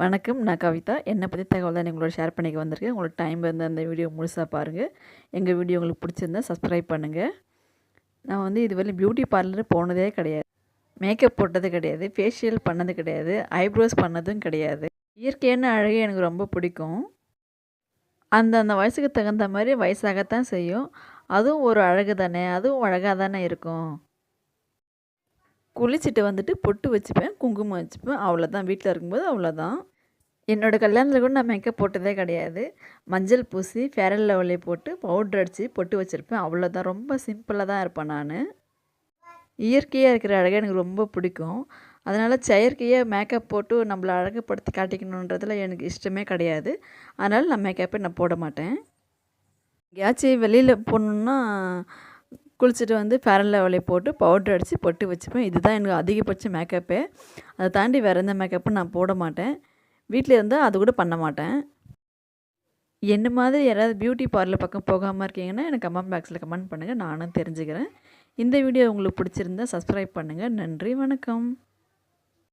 வணக்கம் நான் கவிதா. என்னை பற்றி தகவல் தான் உங்களோட ஷேர் பண்ணிக்க வந்திருக்கேன். உங்களுக்கு டைம் வந்து அந்த வீடியோ முழுசாக பாருங்கள் எங்கள் வீடியோ உங்களுக்கு பிடிச்சிருந்தா சப்ஸ்கிரைப் பண்ணுங்கள் நான் வந்து இதுவரை பியூட்டி பார்லர் போனதே கிடையாது. மேக்கப் போட்டது கிடையாது. ஃபேஷியல் பண்ணது கிடையாது. ஐப்ரோஸ் பண்ணதும் கிடையாது. இயற்கையான அழகே எனக்கு ரொம்ப பிடிக்கும். அந்த அந்த வயசுக்கு தகுந்த மாதிரி வயசாகத்தான் செய்யும். அதுவும் ஒரு அழகு தானே அதுவும் அழகாக தானே இருக்கும்? குளிச்சுட்டு வந்துட்டு பொட்டு வச்சுப்பேன் குங்குமம் வச்சுப்பேன். அவ்வளோதான் வீட்டில் இருக்கும்போது அவ்வளோதான் என்னோடய கல்யாணத்தில் கூட நான் மேக்கப் போட்டதே கிடையாது. மஞ்சள் பூசி ஃபேரல் லெவலே போட்டு பவுட்ரு அடித்து பொட்டு வச்சுருப்பேன். அவ்வளோதான் ரொம்ப சிம்பிளாக தான் இருப்பேன் நான். இயற்கையாக இருக்கிற அழகை எனக்கு ரொம்ப பிடிக்கும். அதனால் செயற்கையாக மேக்கப் போட்டு நம்மளை அழகுப்படுத்தி காட்டிக்கணுன்றதில் எனக்கு இஷ்டமே கிடையாது. அதனால் நான் மேக்கப்பே நான் போட மாட்டேன். எங்கேயாச்சும் வெளியில் போகணுன்னா குளிச்சுட்டு வந்து ஃபேரன் லெவலை போட்டு பவுட்ரு அடித்து பொட்டு வச்சுப்பேன். இதுதான் எனக்கு அதிகபட்ச மேக்கப்பே அதை தாண்டி வேறு எந்த மேக்கப்பும் நான் போட மாட்டேன். வீட்டில் இருந்தால் அது கூட பண்ண மாட்டேன். என்ன மாதிரி யாராவது பியூட்டி பார்லர் பக்கம் போகாமல் இருக்கீங்கன்னா எனக்கு கமெண்ட் பாக்ஸில் கமெண்ட் பண்ணுங்கள் நானும் தெரிஞ்சுக்கிறேன். இந்த வீடியோ உங்களுக்கு பிடிச்சிருந்தா சப்ஸ்கிரைப் பண்ணுங்கள் நன்றி வணக்கம்.